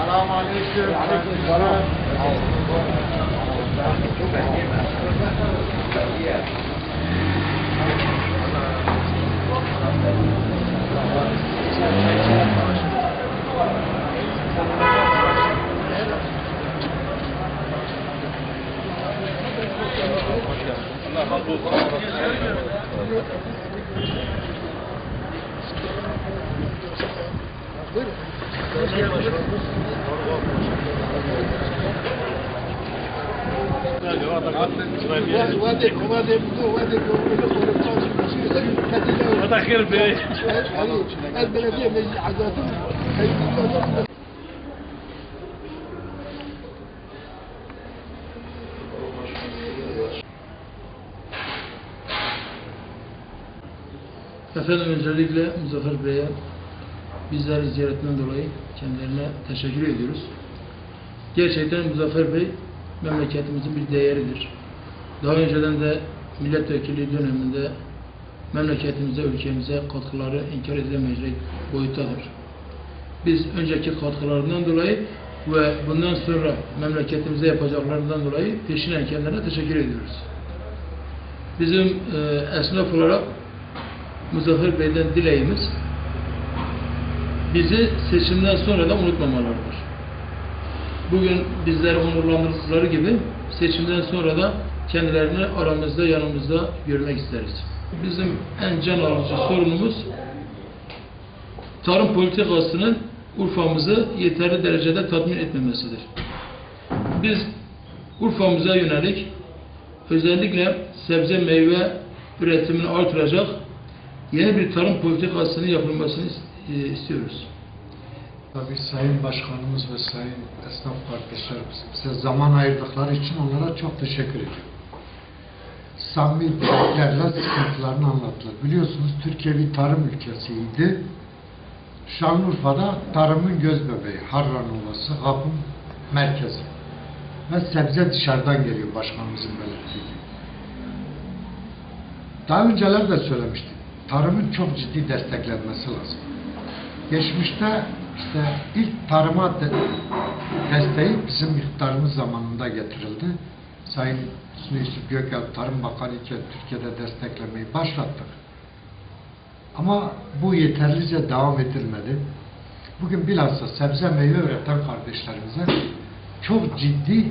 السلام عليكم وعليكم السلام Thank you. وتأخير البيئة البلدية مجلس عزاتهم أفضل من جليل مزفر بيئة bizleri ziyaretinden dolayı kendilerine teşekkür ediyoruz. Gerçekten Muzaffer Bey memleketimizin bir değeridir. Daha önceden de milletvekili döneminde memleketimize, ülkemize katkıları inkar edilemeyecek boyuttadır. Biz önceki katkılarından dolayı ve bundan sonra memleketimize yapacaklarından dolayı peşinen kendilerine teşekkür ediyoruz. Bizim e, esnaf olarak Muzaffer Bey'den dileğimiz bizi seçimden sonra da unutmamalarıdır. Bugün bizleri onurlandırdıkları gibi seçimden sonra da kendilerini aramızda, yanımızda görmek isteriz. Bizim en can alıcı sorunumuz tarım politikasının Urfa'mızı yeterli derecede tatmin etmemesidir. Biz Urfa'mıza yönelik özellikle sebze meyve üretimini artıracak yeni bir tarım politikasının yapılmasını is- e, istiyoruz. Tabii Sayın Başkanımız ve Sayın Esnaf kardeşlerimiz bize zaman ayırdıkları için onlara çok teşekkür ediyorum. Samimi dileklerle sıkıntılarını anlattılar. Biliyorsunuz Türkiye bir tarım ülkesiydi. Şanlıurfa'da tarımın göz bebeği, Harran Ovası, Kapım merkezi. Ve sebze dışarıdan geliyor başkanımızın belirttiği gibi. Daha önceler de söylemiştim. Tarımın çok ciddi desteklenmesi lazım. Geçmişte işte ilk tarıma de, desteği bizim iktidarımız zamanında getirildi. Sayın Hüsnü Yusuf Tarım Bakanı iken Türkiye'de desteklemeyi başlattık. Ama bu yeterlice devam edilmedi. Bugün bilhassa sebze meyve üreten kardeşlerimize çok ciddi